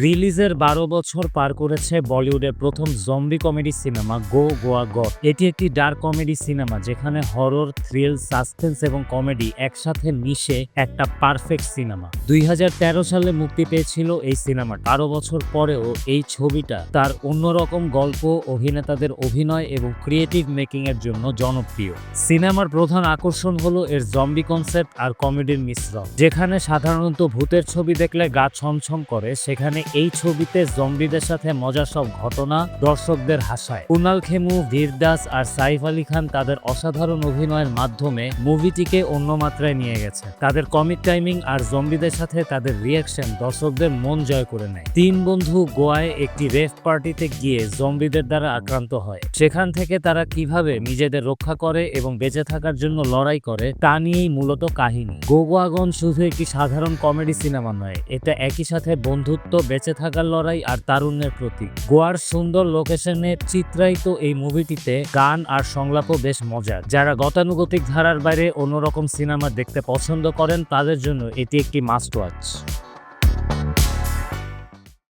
রিলিজের বারো বছর পার করেছে বলিউডের প্রথম zombie comedy cinema go Goa gone এটি একটি ডার্ক কমেডি সিনেমা যেখানে হরর থ্রিল সাসপেন্স এবং কমেডি একসাথে মিশে একটা পারফেক্ট সিনেমা দুই হাজার তেরো সালে মুক্তি পেয়েছিল এই সিনেমা বারো বছর পরেও এই ছবিটা তার অন্যরকম গল্প, অভিনেতাদের অভিনয় এবং ক্রিয়েটিভ মেকিং এর জন্য জনপ্রিয়। সিনেমার প্রধান আকর্ষণ হলো এর জম্বি কনসেপ্ট আর কমেডির মিশ্রণ। যেখানে সাধারণত ভূতের ছবি দেখলে গা ছমছম করে, সেখানে এই ছবিতে জম্বিদের সাথে মজার সব ঘটনা দর্শকদের হাসায়। কুনাল খেমু বীর দাস আর সাইফ আলী খান তাদের অসাধারণ অভিনয়ের মাধ্যমে মুভিটিকে অন্য মাত্রায় নিয়ে গেছে। তাদের কমিক টাইমিং আর জম্বিদের সাথে তাদের রিয়াকশন দর্শকদের মন জয় করে নেয়। তিন বন্ধু গোয়ায় একটি রেফ পার্টিতে গিয়ে জম্বিদের দ্বারা আক্রান্ত হয়। সেখান থেকে তারা কীভাবে নিজেদের রক্ষা করে এবং বেঁচে থাকার জন্য লড়াই করে, তা নিয়েই মূলত কাহিনী। গোগোয়াগন শুধু একটি সাধারণ কমেডি সিনেমা নয়, এটা একই সাথে বন্ধুত্ব বেঁচে থাকার লড়াই আর তারুণ্যের প্রতীক। গোয়ার সুন্দর লোকেশনে চিত্রায়িত এই মুভিটিতে গান আর সংলাপও বেশ মজার। যারা গতানুগতিক ধারার বাইরে অন্যরকম সিনেমা দেখতে পছন্দ করেন, তাদের জন্য এটি একটি মাস্ট ওয়াচ